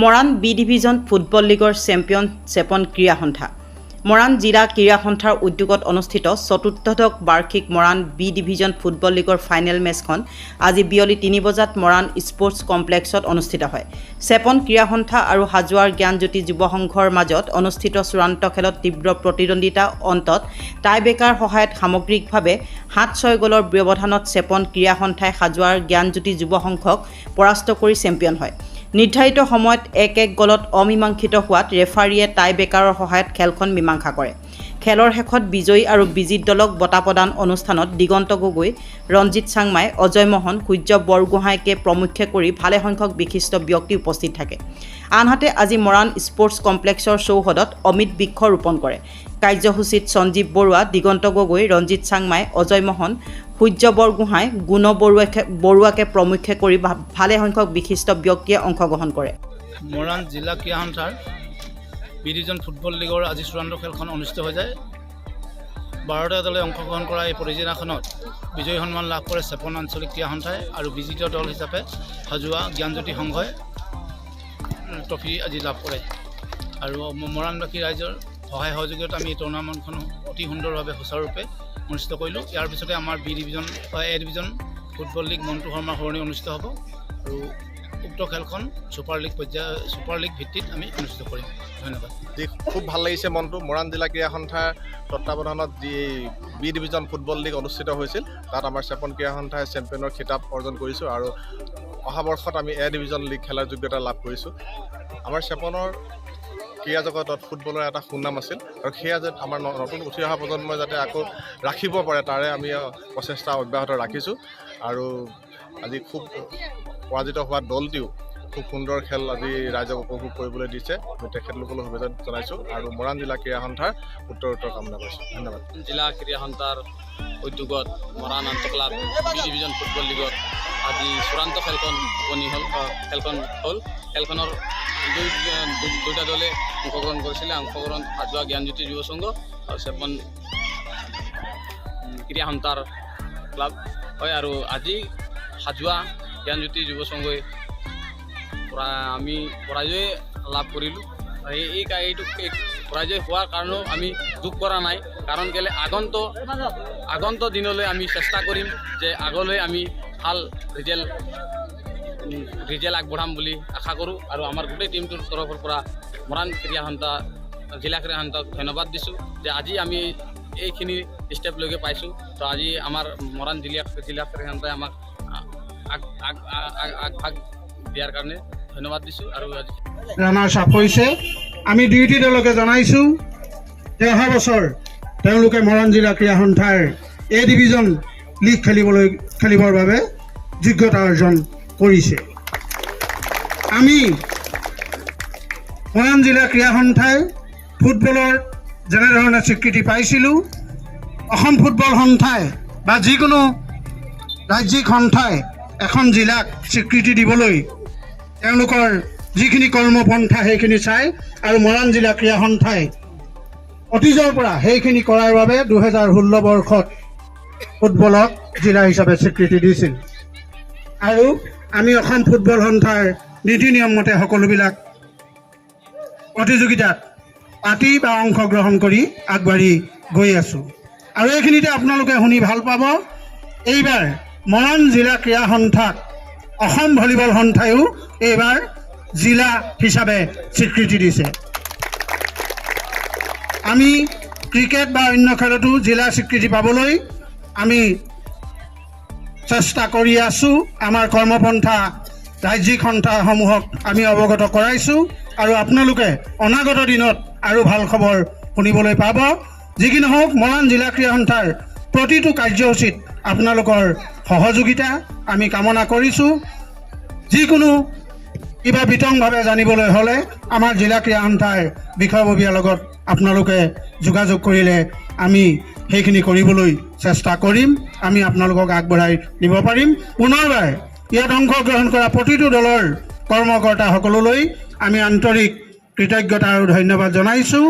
Moran B division football লীগৰ champion চেপন ক্ৰীড়া সন্থা মৰাণ জিলা ক্ৰীড়া সন্থাৰ উদ্যোগত অনুষ্ঠিত চতুৰ্থদশ বাৰ্ষিক মৰাণ বি ডিভিজন ফুটবল লীগৰ ফাইনেল মেচখন আজি বিয়লি তিনি বজাত মৰাণ স্পৰ্টছ কমপ্লেক্সত অনুষ্ঠিত হয়। চেপন ক্ৰীড়া সন্থা আৰু হাজোৱাৰ জ্ঞানজ্যোতি যুৱ সংঘৰ মাজত অনুষ্ঠিত চূড়ান্ত খেলত তীব্ৰ প্ৰতিদ্বন্দ্বিতা অন্তত টাই বেকাৰ সহায়ত সামগ্ৰিকভাৱে সাত ছয় গ'লৰ ব্যৱধানত চেপন ক্ৰীড়া সন্থাই হাজোৱাৰ জ্ঞানজ্যোতি যুৱ সংঘক পৰাস্ত কৰি চেম্পিয়ন হয়। নিৰ্ধাৰিত সময়ত এক এক গলত অমীমাংসিত হোৱাত ৰেফাৰীয়ে টাই বেকাৰৰ সহায়ত খেলখন মীমাংসা কৰে। খেলৰ শেষত বিজয়ী আৰু বিজিত দলক বঁটা প্ৰদান অনুষ্ঠানত দিগন্ত গগৈ ৰঞ্জিত চাংমাই অজয় মোহন সূৰ্য বৰগোহাঁইকে প্ৰমুখ্যে কৰি ভালেসংখ্যক বিশিষ্ট ব্যক্তি উপস্থিত থাকে। আনহাতে আজি মৰাণ স্পৰ্টছ কমপ্লেক্সৰ চৌহদত অমিত বৃক্ষ ৰোপণ কৰে। কাৰ্যসূচীত সঞ্জীৱ বৰুৱা দিগন্ত গগৈ ৰঞ্জিত চাংমাই অজয় মোহন সূৰ্য বৰগোহাঁই গুণ বৰুৱাকে বৰুৱাকে প্ৰমুখ্যে কৰি ভা- ভালেসংখ্যক বিশিষ্ট ব্যক্তিয়ে অংশগ্ৰহণ কৰে। মৰাণ জিলা ক্ৰীড়া সন্থাৰ বি ডিভিজন ফুটবল লীগৰ আজি চূড়ান্ত খেলখন অনুষ্ঠিত হৈ যায়। বাৰটা দলে অংশগ্ৰহণ কৰা এই প্ৰতিযোগিতাখনত বিজয়ী সন্মান লাভ কৰে চেপন আঞ্চলিক ক্ৰীড়া সন্থাই আৰু বিজিত দল হিচাপে সাজোৱা জ্ঞানজ্যোতি সংঘই ট্ৰফি আজি লাভ কৰে। আৰু মৰাণবাসী ৰাইজৰ সহায় সহযোগিতাত আমি এই টুৰ্ণামেণ্টখন অতি সুন্দৰভাৱে সুচাৰুৰূপে অনুষ্ঠিত কৰিলোঁ। ইয়াৰ পিছতে আমাৰ B division A division football league Montu শৰ্মাৰ সৰণি অনুষ্ঠিত হ'ব আৰু উক্ত খেলখন ছুপাৰ লীগ পৰ্যায় ছুপাৰ লীগ ভিত্তিত আমি অনুষ্ঠিত কৰিম। ধন্যবাদ। খুব ভালো লাগিছে মনটো। মৰাণ জিলা ক্ৰীড়া সন্থাৰ তত্বাৱধানত যি বি ডিভিজন ফুটবল লীগ অনুষ্ঠিত হৈছিল, তাত আমাৰ চেপন ক্ৰীড়া সন্থাই চেম্পিয়নৰ খিতাপ অৰ্জন কৰিছোঁ আৰু অহা বৰ্ষত আমি এ ডিভিজন লীগ খেলাৰ যোগ্যতা লাভ কৰিছোঁ। আমাৰ চেপনৰ ক্ৰীড়া জগতত ফুটবলৰ এটা সুনাম আছিল। আৰু সেয়া যে আমাৰ নতুন উঠি অহা প্ৰজন্মই যাতে আকৌ ৰাখিব পাৰে, তাৰে আমি প্ৰচেষ্টা অব্যাহত ৰাখিছোঁ। আৰু আজি খুব পৰাজিত হোৱা দলটিও খুব সুন্দৰ খেল আজি ৰাইজক উপভোগ কৰিবলৈ দিছে। আমি তেখেতলোকলৈ শুভেচ্ছা জনাইছোঁ। আৰু মৰাণ জিলা ক্ৰীড়া সন্থাৰ উত্তৰ উত্তৰ কামনা কৰিছোঁ। ধন্যবাদ। জিলা ক্ৰীড়া সন্থাৰ উদ্যোগত মৰাণ আন্তঃক্লাব ডিভিজন ফুটবল লীগত আজি চূড়ান্ত খেলখন উপনী হ'ল খেলখন হ'ল। খেলখনৰ দুই দলে অংশগ্ৰহণ কৰিছিলে। অংশগ্ৰহণ হাজোৱা জ্ঞানজ্যোতি যুৱ সংঘ আৰু চেপন ক্ৰীড়া সন্থাৰ ক্লাব। হয়, আৰু আজি হাজোৱা জ্ঞানজ্যোতি যুৱ সংঘই আমি পৰাজয় লাভ কৰিলোঁ। এই এইটো, এই পৰাজয় হোৱাৰ কাৰণেও আমি দুখ কৰা নাই। কাৰণ কেলে আগন্ত আগন্ত দিনলৈ আমি চেষ্টা কৰিম যে আগলৈ আমি ভালো ৰিজাল্ট ৰিজাল্ট আগবঢ়াম বুলি আশা কৰোঁ আৰু আমাৰ গোটেই টীমটোৰ তৰফৰ পৰা মৰাণ ক্ৰীড়া ক্ৰীড়া সন্থাক ধন্যবাদ দিছোঁ যে আজি আমি এইখিনি ষ্টেপলৈকে পাইছোঁ। তো আজি আমাৰ মৰাণ জিলা জিলা ক্ৰীড়া আমাক আগ আগ আগ- আগ আগভাগ দিয়াৰ কাৰণে ধন্যবাদ দিছোঁ আৰু আজি ৰাণাৰ্ছ আপ হৈছে। আমি দুয়োটি দলকে জনাইছোঁ যে অহা বছৰ তেওঁলোকে মৰাণ জিলা ক্ৰীড়া সন্থাৰ এ ডিভিজন লীগ খেলিবলৈ, খেলিবৰ বাবে যোগ্যতা অৰ্জন কৰিছে। আমি মৰাণ জিলা ক্ৰীড়া সন্থাই ফুটবলৰ যেনেধৰণে স্বীকৃতি পাইছিলোঁ, অসম ফুটবল সন্থাই বা যিকোনো ৰাজ্যিক সন্থাই এখন জিলাক স্বীকৃতি দিবলৈ তেওঁলোকৰ যিখিনি কৰ্মপন্থা সেইখিনি চাই আৰু মৰাণ জিলা ক্ৰীড়া সন্থাই অতীজৰ পৰা সেইখিনি কৰাৰ বাবে দুহেজাৰ ষোল্ল বৰ্ষত ফুটবলক জিলা হিচাপে স্বীকৃতি দিছিল। আৰু আমি অসম ফুটবল সন্থাৰ নীতি নিয়ম মতে সকলোবিলাক প্ৰতিযোগিতাত পাতি বা অংশগ্ৰহণ কৰি আগবাঢ়ি গৈ আছোঁ। আৰু এইখিনিতে আপোনালোকে শুনি ভালো পাব, এইবাৰ মৰাণ জিলা ক্ৰীড়া সন্থাক অসম ভলীবল সন্থায়ো এইবাৰ জিলা হিচাপে স্বীকৃতি দিছে। আমি ক্ৰিকেট বা অন্য খেলতো জিলা স্বীকৃতি পাবলৈ আমি চেষ্টা কৰি আছোঁ। আমাৰ কৰ্মপন্থা ৰাজ্যিক সন্থাসমূহক আমি অৱগত কৰাইছোঁ আৰু আপোনালোকে অনাগত দিনত আৰু ভালো খবৰ শুনিবলৈ পাব। যি কি নহওক, মৰাণ জিলা ক্ৰীড়া সন্থাৰ প্ৰতিটো কাৰ্যসূচীত আপোনালোকৰ সহযোগিতা আমি কামনা কৰিছোঁ। যিকোনো কিবা বিতংভাৱে জানিবলৈ হ'লে আমাৰ জিলা ক্ৰীড়া সন্থাই বিষয়ববীয়াৰ লগত আপোনালোকে যোগাযোগ কৰিলে আমি সেইখিনি কৰিবলৈ চেষ্টা কৰিম। আমি আপোনালোকক আগবঢ়াই নিব পাৰিম। পুনৰবাৰ ইয়াত অংশগ্ৰহণ কৰা প্ৰতিটো দলৰ কৰ্মকৰ্তাসকললৈ আমি আন্তৰিক কৃতজ্ঞতা আৰু ধন্যবাদ জনাইছোঁ।